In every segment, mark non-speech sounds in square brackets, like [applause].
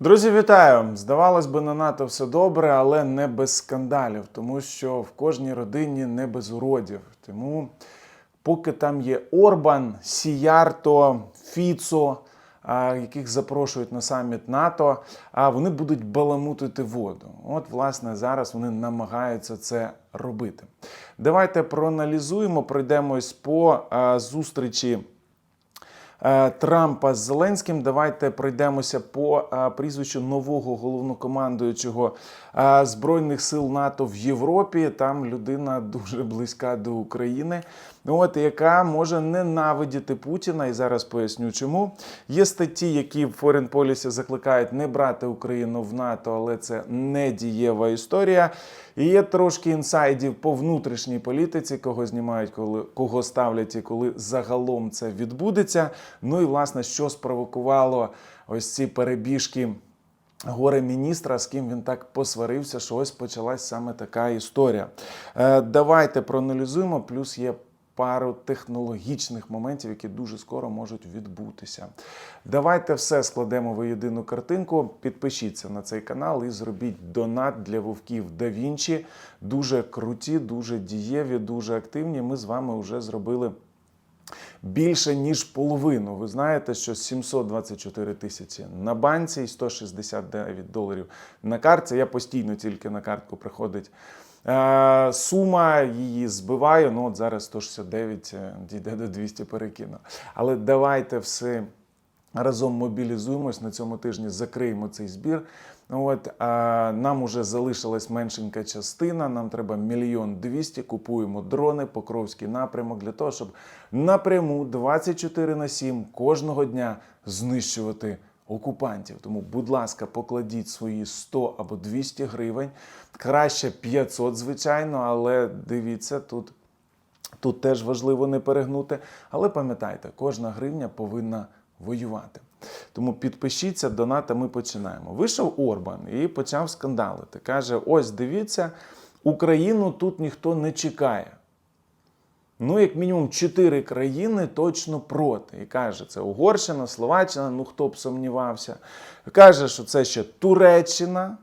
Друзі, вітаю! Здавалось би, на НАТО все добре, але не без скандалів, тому що в кожній родині не без уродів. Тому, поки там є Орбан, Сіярто, Фіцо, яких запрошують на саміт НАТО, а вони будуть баламутити воду. От, власне, зараз вони намагаються це робити. Давайте проаналізуємо, пройдемось по зустрічі. Е, Трампа з Зеленським. Давайте пройдемося по е, прізвищу нового головнокомандуючого е, Збройних сил НАТО в Європі. Там людина дуже близька до України, от яка може ненавидіти Путіна. І зараз поясню, чому є статті, які в Foreign Policy закликають не брати Україну в НАТО, але це не дієва історія. І є трошки інсайдів по внутрішній політиці, кого знімають, коли кого ставлять і коли загалом це відбудеться. Ну і власне, що спровокувало ось ці перебіжки горе міністра, з ким він так посварився, що ось почалась саме така історія. Е, давайте проаналізуємо. Плюс є пару технологічних моментів, які дуже скоро можуть відбутися. Давайте все складемо в єдину картинку. Підпишіться на цей канал і зробіть донат для вовків да. Дуже круті, дуже дієві, дуже активні. Ми з вами вже зробили. Більше ніж половину. Ви знаєте, що 724 тисячі на банці і 169 доларів на картці. Я постійно тільки на картку приходить. Е, Сума її збиваю. Ну от зараз 169 е, дійде до 200 перекину. Але давайте все разом мобілізуємось на цьому тижні, закриємо цей збір. От а, нам уже залишилась меншенька частина. Нам треба мільйон двісті. Купуємо дрони, Покровський напрямок для того, щоб напряму 24 на 7 кожного дня знищувати окупантів. Тому, будь ласка, покладіть свої 100 або 200 гривень. Краще 500, звичайно, але дивіться тут. Тут теж важливо не перегнути. Але пам'ятайте, кожна гривня повинна воювати. Тому підпишіться, доната, ми починаємо. Вийшов Орбан і почав скандалити. Каже: ось дивіться, Україну тут ніхто не чекає. Ну, як мінімум, чотири країни точно проти. І каже, це Угорщина, Словаччина, ну хто б сумнівався. Каже, що це ще Туреччина.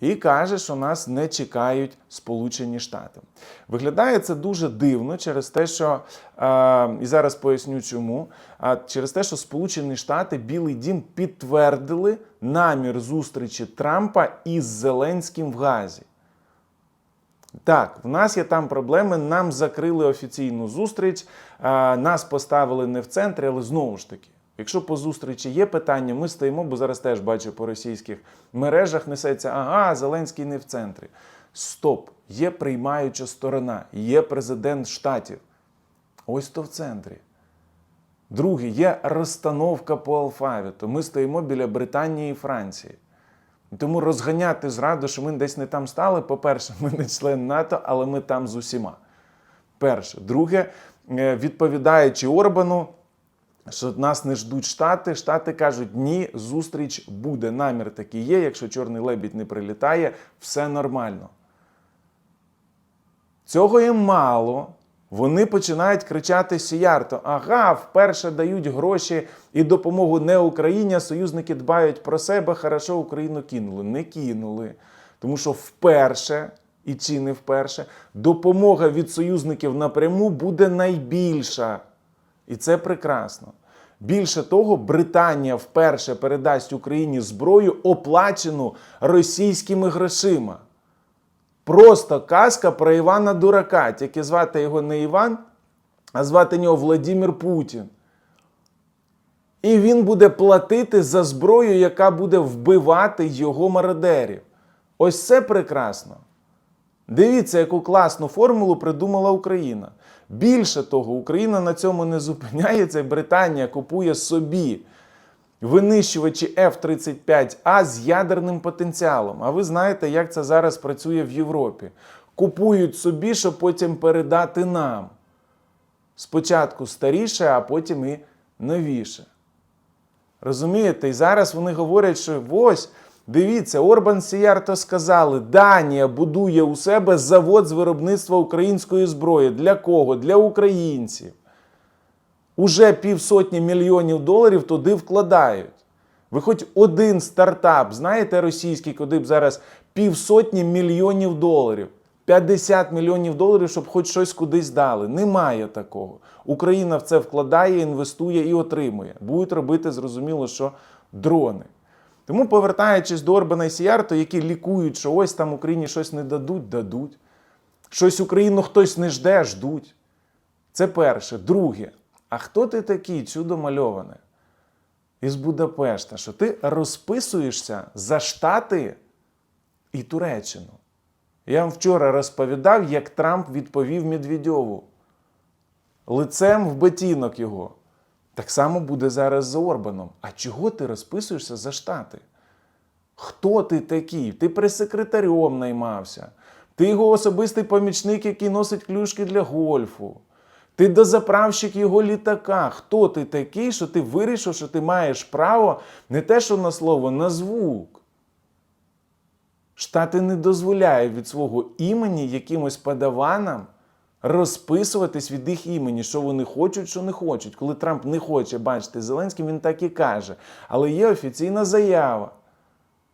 І каже, що нас не чекають Сполучені Штати. Виглядає це дуже дивно через те, що е, і зараз поясню чому. А через те, що Сполучені Штати Білий Дім підтвердили намір зустрічі Трампа із Зеленським в Газі. Так, в нас є там проблеми. Нам закрили офіційну зустріч, нас поставили не в центрі, але знову ж таки. Якщо по зустрічі є питання, ми стоїмо, бо зараз теж бачу по російських мережах несеться, ага, Зеленський не в центрі. Стоп! Є приймаюча сторона, є президент штатів. Ось то в центрі. Друге, є розстановка по алфавіту. Ми стоїмо біля Британії і Франції. Тому розганяти зраду, що ми десь не там стали. По-перше, [laughs] ми не член НАТО, але ми там з усіма. Перше. Друге, е, відповідаючи Орбану, що нас не ждуть Штати. Штати кажуть, ні, зустріч буде. Намір такий є. Якщо чорний лебідь не прилітає, все нормально. Цього їм мало. Вони починають кричати Сіярто. Ага, вперше дають гроші і допомогу не Україні, а союзники дбають про себе. Хорошо, Україну кинули. Не кинули. Тому що вперше, і чи не вперше, допомога від союзників напряму буде найбільша. І це прекрасно. Більше того, Британія вперше передасть Україні зброю, оплачену російськими грошима. Просто казка про Івана Дурака. Тільки звати його не Іван, а звати нього Владимир Путін. І він буде платити за зброю, яка буде вбивати його мародерів. Ось це прекрасно. Дивіться, яку класну формулу придумала Україна. Більше того, Україна на цьому не зупиняється, і Британія купує собі винищувачі F-35А з ядерним потенціалом. А ви знаєте, як це зараз працює в Європі. Купують собі, щоб потім передати нам. Спочатку старіше, а потім і новіше. Розумієте? І зараз вони говорять, що ось, дивіться, Орбан Сіярто сказали, Данія будує у себе завод з виробництва української зброї. Для кого? Для українців. Уже півсотні мільйонів доларів туди вкладають. Ви хоч один стартап, знаєте, російський, куди б зараз півсотні мільйонів доларів, 50 мільйонів доларів, щоб хоч щось кудись дали. Немає такого. Україна в це вкладає, інвестує і отримує. Будуть робити, зрозуміло, що дрони. Тому, повертаючись до Орбана і Сіярто, які лікують, що ось там Україні щось не дадуть, дадуть. Щось Україну хтось не жде, ждуть. Це перше. Друге. А хто ти такий, чудо мальоване? Із Будапешта, що ти розписуєшся за Штати і Туреччину. Я вам вчора розповідав, як Трамп відповів Медведьову. Лицем в ботинок його. Так само буде зараз за Орбаном. А чого ти розписуєшся за Штати? Хто ти такий? Ти прес-секретарем наймався. Ти його особистий помічник, який носить клюшки для гольфу. Ти дозаправщик його літака. Хто ти такий, що ти вирішив, що ти маєш право не те, що на слово, на звук. Штати не дозволяють від свого імені якимось подаванам розписуватись від їх імені, що вони хочуть, що не хочуть. Коли Трамп не хоче бачити Зеленським, він так і каже. Але є офіційна заява.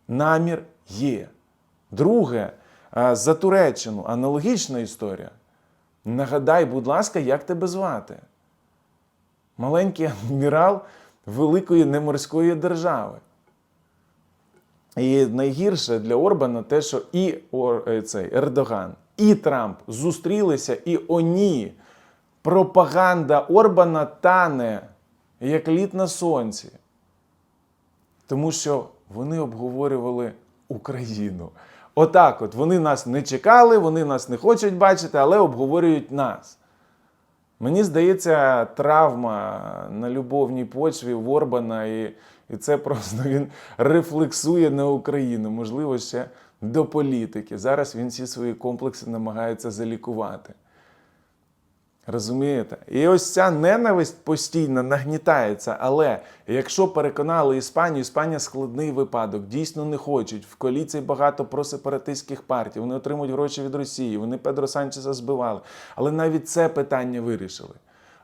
Намір є. Друге, за Туреччину аналогічна історія. Нагадай, будь ласка, як тебе звати? Маленький адмірал великої неморської держави. І найгірше для Орбана те, що і е, цей Ердоган, і Трамп зустрілися, і оні. Пропаганда Орбана тане, як лід на сонці. Тому що вони обговорювали Україну. Отак, от вони нас не чекали, вони нас не хочуть бачити, але обговорюють нас. Мені здається, травма на любовній почві в Орбана, і, і це просто він рефлексує на Україну, можливо, ще до політики. Зараз він всі свої комплекси намагається залікувати. Розумієте? І ось ця ненависть постійно нагнітається. Але якщо переконали Іспанію, Іспанія складний випадок, дійсно не хочуть. В коаліції багато просепаратистських партій, вони отримують гроші від Росії, вони Педро Санчеса збивали. Але навіть це питання вирішили.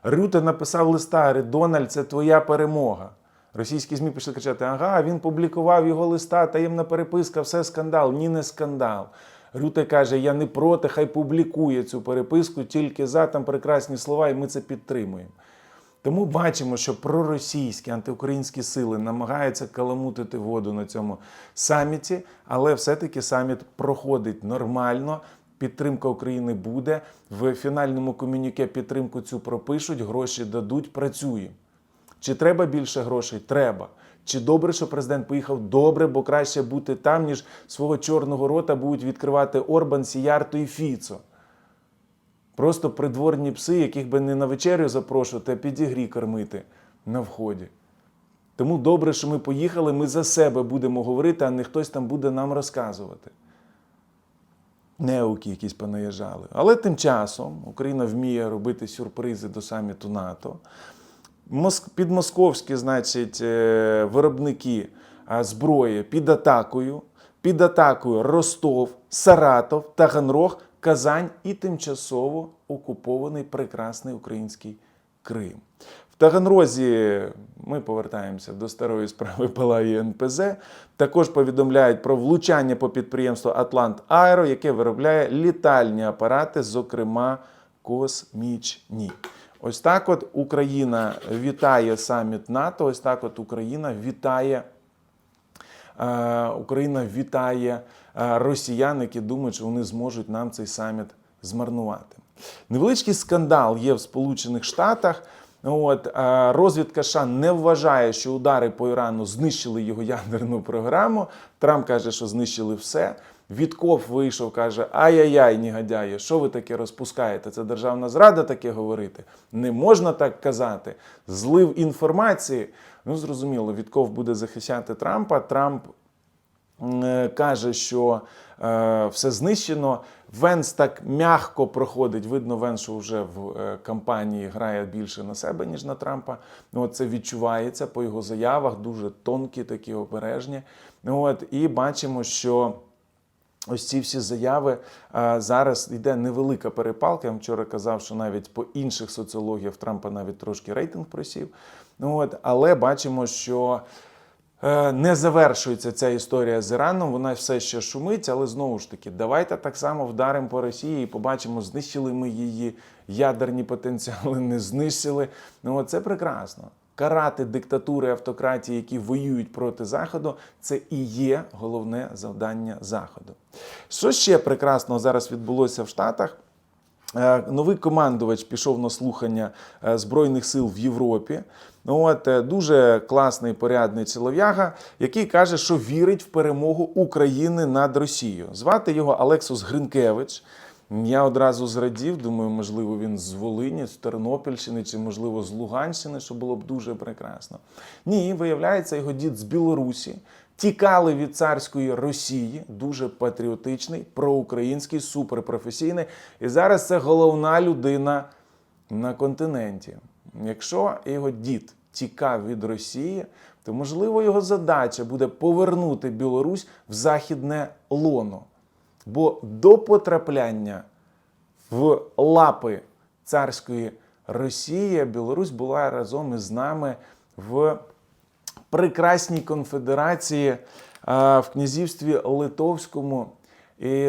Рюте написав листа, Дональд, це твоя перемога. Російські ЗМІ пішли кричати: ага, він публікував його листа, таємна переписка, все скандал. Ні, не скандал. Рюте каже: Я не проти, хай публікує цю переписку, тільки за там прекрасні слова, і ми це підтримуємо. Тому бачимо, що проросійські антиукраїнські сили намагаються каламутити воду на цьому саміті, але все-таки саміт проходить нормально. Підтримка України буде. В фінальному комюніке підтримку цю пропишуть, гроші дадуть, працюємо. Чи треба більше грошей? Треба. Чи добре, що президент поїхав? Добре, бо краще бути там, ніж свого чорного рота будуть відкривати Орбан, Сіярто і Фіцо. Просто придворні пси, яких би не на вечерю запрошувати, а підігрі кормити на вході. Тому добре, що ми поїхали, ми за себе будемо говорити, а не хтось там буде нам розказувати. Неуки якісь понаїжджали. Але тим часом Україна вміє робити сюрпризи до саміту НАТО. Моск- Підмосковські, значить, е, виробники зброї під атакою. Під атакою Ростов, Саратов, Таганрог, Казань і тимчасово окупований прекрасний український Крим. В Таганрозі ми повертаємося до старої справи Палаї НПЗ. Також повідомляють про влучання по підприємству Атлант Аеро, яке виробляє літальні апарати, зокрема космічні. Ось так от Україна вітає саміт НАТО. Ось так от Україна вітає. Е, Україна вітає е, росіян, які думають, що вони зможуть нам цей саміт змарнувати. Невеличкий скандал є в Сполучених Штатах. От, е, розвідка США не вважає, що удари по Ірану знищили його ядерну програму. Трамп каже, що знищили все. Вітков вийшов, каже: Ай-яй-яй, негодяї, що ви таке розпускаєте? Це державна зрада таке говорити. Не можна так казати. Злив інформації. Ну, зрозуміло, Вітков буде захищати Трампа. Трамп е, каже, що е, все знищено. Венс так м'яко проходить. Видно, Венс, вже в е, кампанії грає більше на себе, ніж на Трампа. Ну, це відчувається по його заявах, дуже тонкі, такі обережні. От, і бачимо, що. Ось ці всі заяви зараз йде невелика перепалка. Я вчора казав, що навіть по інших соціологіях Трампа навіть трошки рейтинг просів. Ну от, але бачимо, що Е, Не завершується ця історія з Іраном, вона все ще шумить, але знову ж таки, давайте так само вдаримо по Росії і побачимо, знищили ми її ядерні потенціали, не знищили. Ну це прекрасно. Карати диктатури автократії, які воюють проти Заходу, це і є головне завдання Заходу. Що ще прекрасного зараз відбулося в Штатах? Е, Новий командувач пішов на слухання е, Збройних сил в Європі. От, е, дуже класний порядний чолов'яга, який каже, що вірить в перемогу України над Росією. Звати його Алексус Гринкевич. Я одразу зрадів, думаю, можливо, він з Волині, з Тернопільщини чи, можливо, з Луганщини, що було б дуже прекрасно. Ні, виявляється, його дід з Білорусі. Тікали від царської Росії, дуже патріотичний, проукраїнський, суперпрофесійний. І зараз це головна людина на континенті. Якщо його дід тікав від Росії, то можливо його задача буде повернути Білорусь в західне лоно. Бо до потрапляння в лапи царської Росії Білорусь була разом із нами в прекрасній конфедерації е, в князівстві Литовському,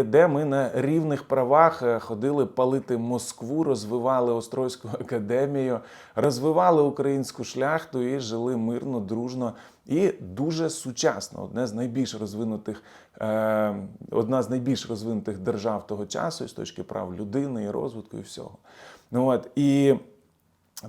де ми на рівних правах е, ходили палити Москву, розвивали Острозьку [laughs] академію, розвивали українську шляхту і жили мирно, дружно і дуже сучасно. Одне з найбільш розвинутих, е, одна з найбільш розвинутих держав того часу з точки прав людини і розвитку, і всього. Ну от і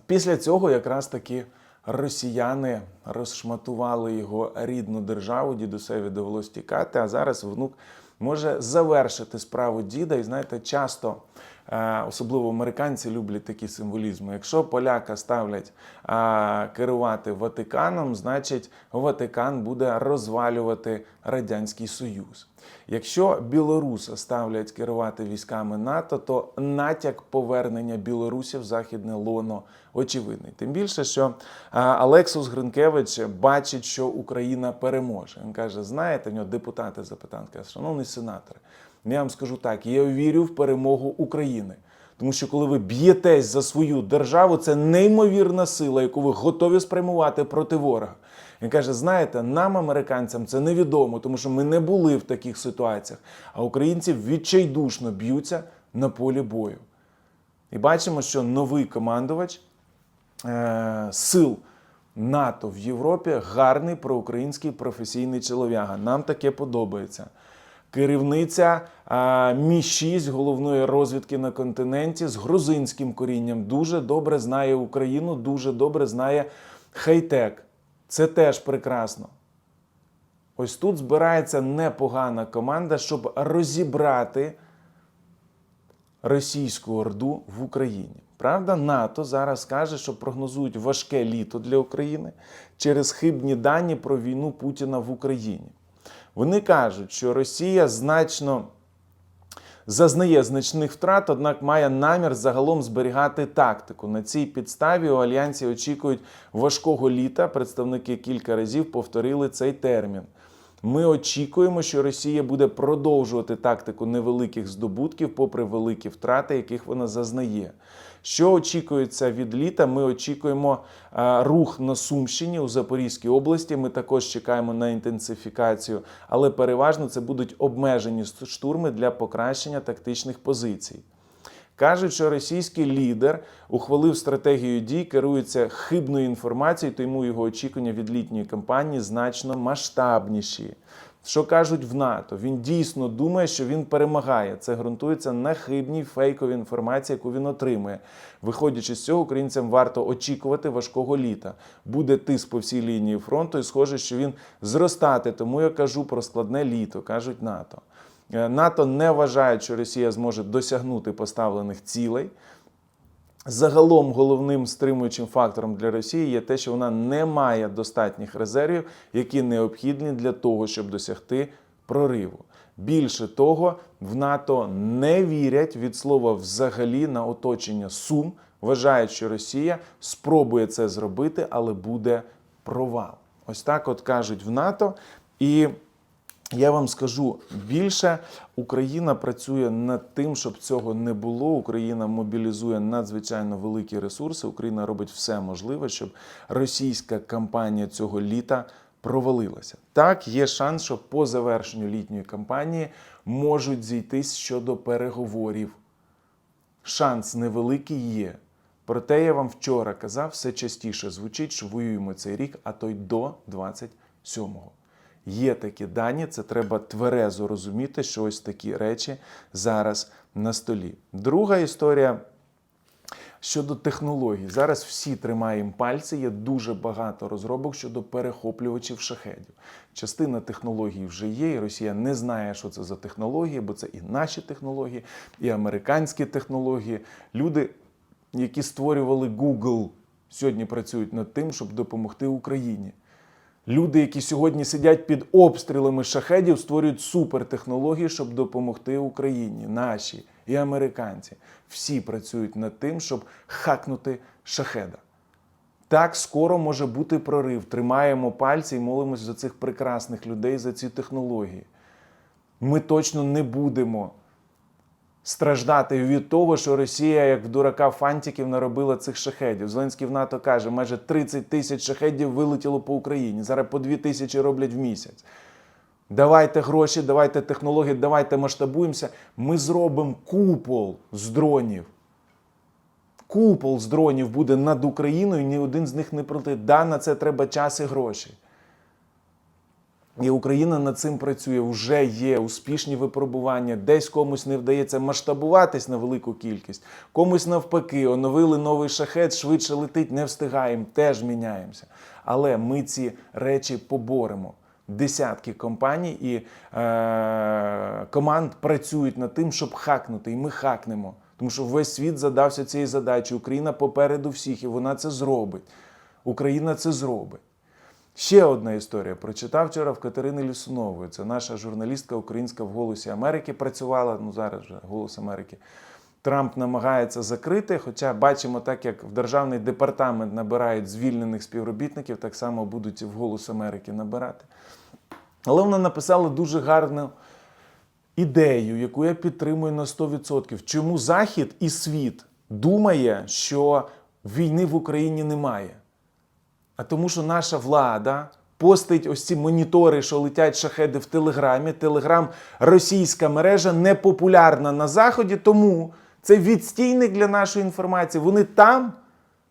Після цього якраз таки росіяни розшматували його рідну державу, дідусеві довелось тікати, а зараз внук може завершити справу діда. І знаєте, часто, особливо американці, люблять такі символізми. Якщо поляка ставлять е, керувати Ватиканом, значить Ватикан буде розвалювати Радянський Союз. Якщо білоруса ставлять керувати військами НАТО, то натяк повернення Білорусі в західне лоно очевидний. Тим більше, що Алексус Гринкевич бачить, що Україна переможе. Він каже: знаєте, в нього депутати запитали, каже, шановний сенатор, я вам скажу так: я вірю в перемогу України. Тому що коли ви б'єтесь за свою державу, це неймовірна сила, яку ви готові спрямувати проти ворога. Він каже: знаєте, нам, американцям, це невідомо, тому що ми не були в таких ситуаціях. А українці відчайдушно б'ються на полі бою. І бачимо, що новий командувач е, сил НАТО в Європі гарний проукраїнський професійний чолов'яга. Нам таке подобається. Керівниця Мі 6 головної розвідки на континенті з грузинським корінням дуже добре знає Україну, дуже добре знає хай-тек. Це теж прекрасно. Ось тут збирається непогана команда, щоб розібрати російську орду в Україні. Правда, НАТО зараз каже, що прогнозують важке літо для України через хибні дані про війну Путіна в Україні. Вони кажуть, що Росія значно зазнає значних втрат, однак має намір загалом зберігати тактику. На цій підставі у альянсі очікують важкого літа. Представники кілька разів повторили цей термін. Ми очікуємо, що Росія буде продовжувати тактику невеликих здобутків, попри великі втрати, яких вона зазнає. Що очікується від літа? Ми очікуємо а, рух на Сумщині у Запорізькій області. Ми також чекаємо на інтенсифікацію, але переважно це будуть обмежені штурми для покращення тактичних позицій. Кажуть, що російський лідер ухвалив стратегію дій, керується хибною інформацією, тому його очікування від літньої кампанії значно масштабніші. Що кажуть в НАТО? Він дійсно думає, що він перемагає. Це ґрунтується на хибній фейковій інформації, яку він отримує. Виходячи з цього, українцям варто очікувати важкого літа. Буде тиск по всій лінії фронту, і схоже, що він зростати. Тому я кажу про складне літо, кажуть НАТО. Е, НАТО не вважає, що Росія зможе досягнути поставлених цілей. Загалом головним стримуючим фактором для Росії є те, що вона не має достатніх резервів, які необхідні для того, щоб досягти прориву. Більше того, в НАТО не вірять від слова взагалі на оточення Сум. Вважають, що Росія спробує це зробити, але буде провал. Ось так от кажуть в НАТО. І я вам скажу більше, Україна працює над тим, щоб цього не було. Україна мобілізує надзвичайно великі ресурси. Україна робить все можливе, щоб російська кампанія цього літа провалилася. Так, є шанс, що по завершенню літньої кампанії можуть зійтись щодо переговорів. Шанс невеликий є. Проте я вам вчора казав, все частіше звучить, що воюємо цей рік, а то й до 27-го. Є такі дані, це треба тверезо розуміти, що ось такі речі зараз на столі. Друга історія щодо технологій. Зараз всі тримаємо пальці, є дуже багато розробок щодо перехоплювачів шахедів. Частина технологій вже є, і Росія не знає, що це за технології, бо це і наші технології, і американські технології. Люди, які створювали Google, сьогодні працюють над тим, щоб допомогти Україні. Люди, які сьогодні сидять під обстрілами шахедів, створюють супертехнології, щоб допомогти Україні, наші і американці. Всі працюють над тим, щоб хакнути шахеда. Так скоро може бути прорив. Тримаємо пальці і молимось за цих прекрасних людей, за ці технології. Ми точно не будемо страждати від того, що Росія, як в дурака фантиків, наробила цих шахедів. Зеленський в НАТО каже, майже 30 тисяч шахедів вилетіло по Україні. Зараз по 2 тисячі роблять в місяць. Давайте гроші, давайте технології, давайте масштабуємося. Ми зробимо купол з дронів. Купол з дронів буде над Україною, ні один з них не пролетить. Да, на це треба час і гроші. І Україна над цим працює. Вже є успішні випробування. Десь комусь не вдається масштабуватись на велику кількість, комусь навпаки, оновили новий шахет, швидше летить, не встигаємо, теж міняємося. Але ми ці речі поборемо. Десятки компаній і е- команд працюють над тим, щоб хакнути, і ми хакнемо. Тому що весь світ задався цією задачею. Україна попереду всіх, і вона це зробить. Україна це зробить. Ще одна історія. Прочитав вчора в Катерини Лісунової. Це наша журналістка українська в Голосі Америки працювала. Ну зараз вже Голос Америки. Трамп намагається закрити. Хоча бачимо, так як в державний департамент набирають звільнених співробітників, так само будуть і в Голос Америки набирати. Але вона написала дуже гарну ідею, яку я підтримую на 100%. Чому Захід і світ думає, що війни в Україні немає? А тому, що наша влада постить ось ці монітори, що летять шахеди в Телеграмі. Телеграм російська мережа непопулярна на Заході, тому це відстійник для нашої інформації. Вони там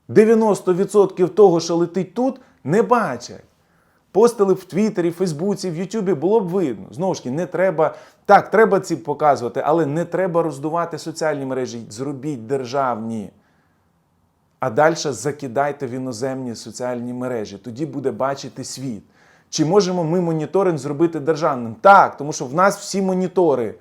90% того, що летить тут, не бачать. Постили в Твіттері, Фейсбуці, в Ютубі було б видно. Знову ж таки, не треба. Так, треба ці показувати, але не треба роздувати соціальні мережі. Зробіть державні. А далі закидайте в іноземні соціальні мережі. Тоді буде бачити світ. Чи можемо ми моніторинг зробити державним? Так, тому що в нас всі монітори.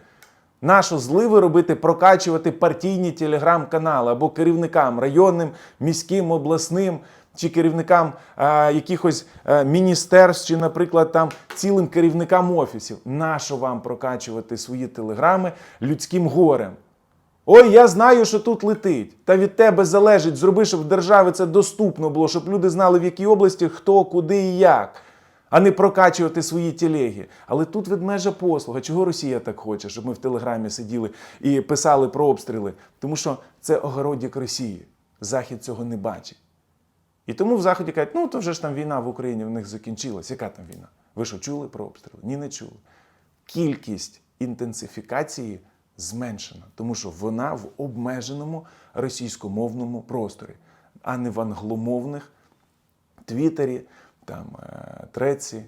Нащо зливи робити, прокачувати партійні телеграм-канали або керівникам районним, міським, обласним, чи керівникам е, якихось е, міністерств, чи, наприклад, там цілим керівникам офісів. Нащо вам прокачувати свої телеграми людським горем? Ой, я знаю, що тут летить. Та від тебе залежить, зроби, щоб в державі це доступно було, щоб люди знали, в якій області хто, куди і як, а не прокачувати свої телеги. Але тут ведмежа послуга. Чого Росія так хоче, щоб ми в Телеграмі сиділи і писали про обстріли? Тому що це огородік Росії. Захід цього не бачить. І тому в Заході кажуть, ну то вже ж там війна в Україні в них закінчилась. Яка там війна? Ви що чули про обстріли? Ні, не чули. Кількість інтенсифікації зменшена, тому що вона в обмеженому російськомовному просторі, а не в англомовних Твіттері, там, е, Треці,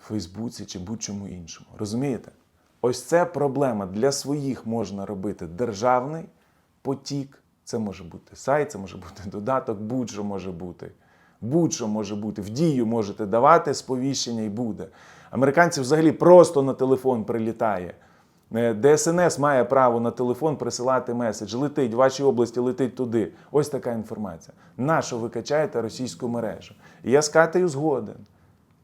Фейсбуці чи будь-чому іншому. Розумієте? Ось це проблема. Для своїх можна робити державний потік. Це може бути сайт, це може бути додаток, будь-що може бути. Будь-що може бути. В дію можете давати сповіщення і буде. Американці взагалі просто на телефон прилітає. Е, ДСНС має право на телефон присилати меседж. Летить в вашій області, летить туди. Ось така інформація. Нащо ви качаєте російську мережу? І я з Катею згоден.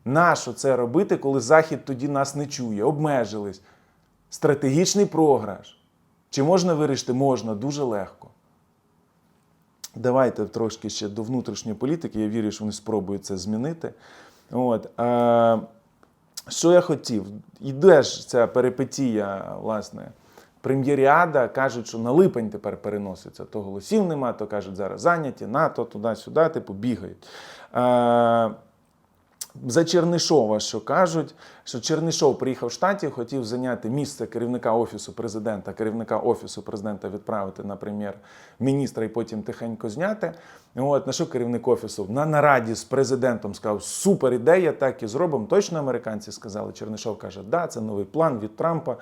Нащо це робити, коли Захід тоді нас не чує? Обмежились. Стратегічний програш. Чи можна вирішити? Можна, дуже легко. Давайте трошки ще до внутрішньої політики. Я вірю, що вони спробують це змінити. От. Е, що я хотів? Іде ж ця перипетія, власне, прем'єріада. Кажуть, що на липень тепер переноситься. То голосів нема, то кажуть, зараз зайняті, НАТО, туди-сюди, типу, бігають. За Чернишова, що кажуть, що Чернишов приїхав в штаті, хотів зайняти місце керівника офісу президента, керівника офісу президента відправити на прем'єр-міністра і потім тихенько зняти. От на що керівник офісу на нараді з президентом сказав: супер ідея, так і зробимо. Точно американці сказали. Чернишов каже, да, це новий план від Трампа.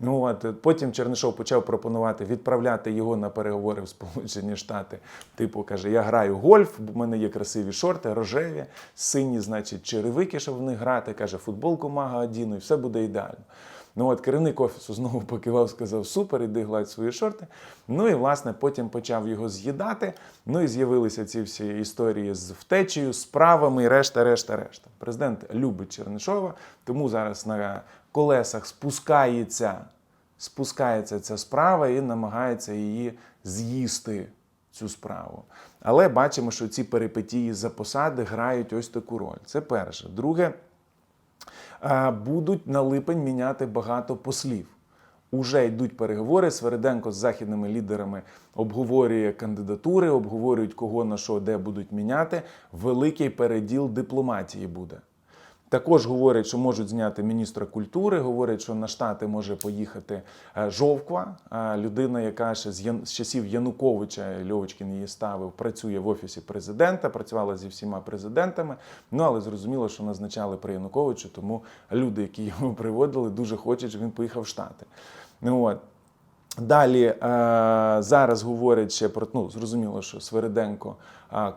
Ну от потім Чернишов почав пропонувати відправляти його на переговори в Сполучені Штати. Типу каже: Я граю гольф, в мене є красиві шорти, рожеві, сині, значить, черевики, щоб в них грати. каже, футболку мага одіну, і все буде ідеально. Ну от керівник офісу знову покивав, сказав: Супер, іди гладь свої шорти. Ну і власне потім почав його з'їдати. Ну і з'явилися ці всі історії з втечею, справами решта, решта, решта. Президент любить Чернишова, тому зараз на колесах спускається, спускається ця справа і намагається її з'їсти. Цю справу. Але бачимо, що ці перипетії за посади грають ось таку роль. Це перше. Друге, е, будуть на липень міняти багато послів. Уже йдуть переговори. Свериденко з західними лідерами обговорює кандидатури, обговорюють кого на що, де будуть міняти. Великий переділ дипломатії буде. Також говорять, що можуть зняти міністра культури. Говорять, що на штати може поїхати е, Жовква, е, людина, яка ще з часів Януковича Льовочкін її ставив, працює в офісі президента, працювала зі всіма президентами. Ну але зрозуміло, що назначали при Януковичу, тому люди, які його приводили, дуже хочуть, щоб він поїхав в Штати. Ну от. Далі е, зараз говорять ще про ну зрозуміло, що Свериденко,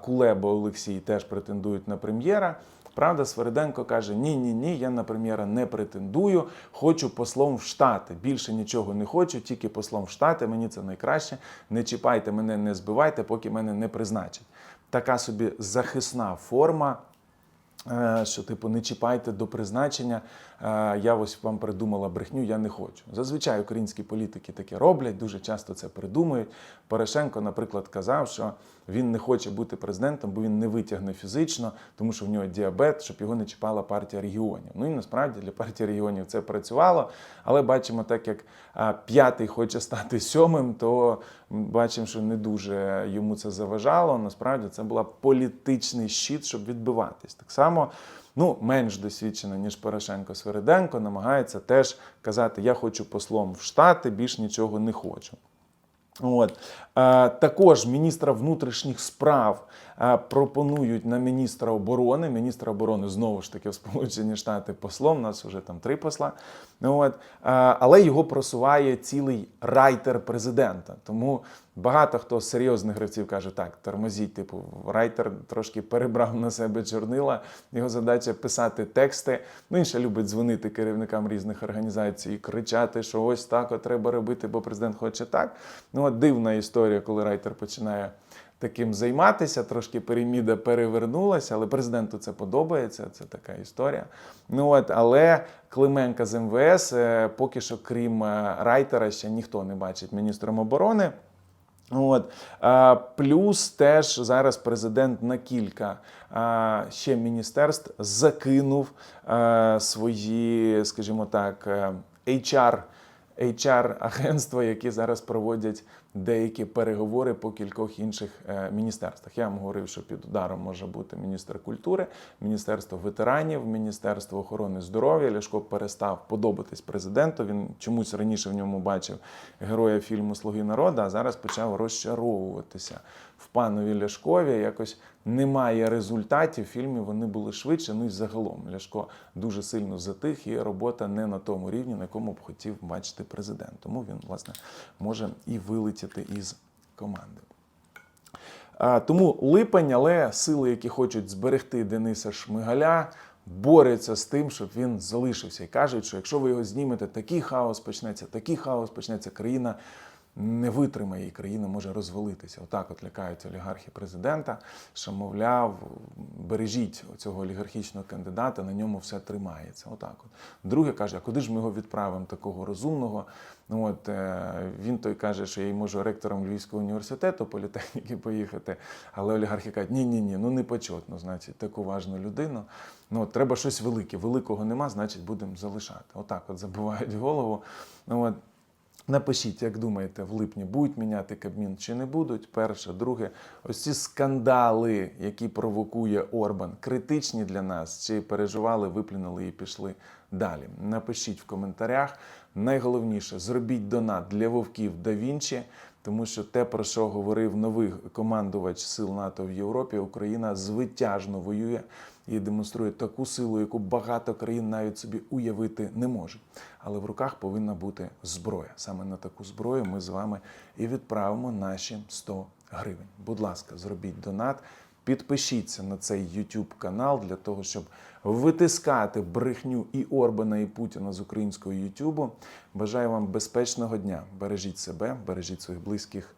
Кулеба, Олексій теж претендують на прем'єра. Правда, Свериденко каже: Ні, ні, ні, я на прем'єра не претендую. Хочу послом в Штати. Більше нічого не хочу, тільки послом в Штати. Мені це найкраще. Не чіпайте мене, не збивайте, поки мене не призначать. Така собі захисна форма. Е, Що, типу, не чіпайте до призначення. е, Я ось вам придумала брехню, я не хочу. Зазвичай українські політики таке роблять, дуже часто це придумують. Порошенко, наприклад, казав, що він не хоче бути президентом, бо він не витягне фізично, тому що в нього діабет, щоб його не чіпала партія регіонів. Ну і насправді для партії регіонів це працювало. Але бачимо, так як п'ятий хоче стати сьомим, то бачимо, що не дуже йому це заважало. Насправді це була політичний щит, щоб відбиватись. Так само. Ну, менш досвідчена, ніж Порошенко Свериденко, намагається теж казати: Я хочу послом в Штати, більш нічого не хочу. От. Е, також міністра внутрішніх справ пропонують на міністра оборони. Міністра оборони знову ж таки в Сполучені Штати послом. У нас вже там три посла. От. Е, але його просуває цілий райтер президента. Тому багато хто з серйозних гравців каже: так, тормозіть, типу, райтер трошки перебрав на себе чорнила. Його задача писати тексти. Ну, він ще любить дзвонити керівникам різних організацій і кричати, що ось так от треба робити, бо президент хоче так. Ну, от дивна історія, коли райтер починає таким займатися. Трошки переміда перевернулася, але президенту це подобається. Це така історія. Ну от, але Клименка з МВС е, поки що, крім е, райтера, ще ніхто не бачить міністром оборони. От. А, плюс теж зараз президент на кілька ще міністерств закинув свої, скажімо так, е, HR, HR-агентства, які зараз проводять деякі переговори по кількох інших е, міністерствах. Я вам говорив, що під ударом може бути міністр культури, міністерство ветеранів, міністерство охорони здоров'я. Ляшко перестав подобатись президенту. Він чомусь раніше в ньому бачив героя фільму Слуги народу, а зараз почав розчаровуватися в панові Ляшкові. Якось немає результатів. В фільмі вони були швидше. Ну і загалом Ляшко дуже сильно затих, і робота не на тому рівні, на якому б хотів бачити президент. Тому він, власне, може і вилетіти із команди. Тому липень, але сили, які хочуть зберегти Дениса Шмигаля, борються з тим, щоб він залишився. І кажуть, що якщо ви його знімете, такий хаос почнеться, такий хаос почнеться, країна не витримає і країна може розвалитися. Отак от лякають олігархи президента, що, мовляв, бережіть цього олігархічного кандидата, на ньому все тримається. Отак от. Друге каже, а куди ж ми його відправимо, такого розумного? Ну от е, він той каже, що я й можу ректором Львівського університету політехніки поїхати, але олігархи кажуть, ні, ні, ну не почетно, значить, таку важну людину. Ну от треба щось велике. Великого нема, значить, будемо залишати. Отак от забивають голову. Ну от Напишіть, як думаєте, в липні будуть міняти Кабмін чи не будуть. Перше, друге, ось ці скандали, які провокує Орбан, критичні для нас, чи переживали, виплюнули і пішли далі. Напишіть в коментарях. Найголовніше, зробіть донат для вовків да Вінчі, тому що те, про що говорив новий командувач сил НАТО в Європі, Україна звитяжно воює і демонструє таку силу, яку багато країн навіть собі уявити не можуть. Але в руках повинна бути зброя. Саме на таку зброю ми з вами і відправимо наші 100 гривень. Будь ласка, зробіть донат. Підпишіться на цей YouTube канал для того, щоб витискати брехню і Орбана, і Путіна з українського YouTube. Бажаю вам безпечного дня. Бережіть себе, бережіть своїх близьких.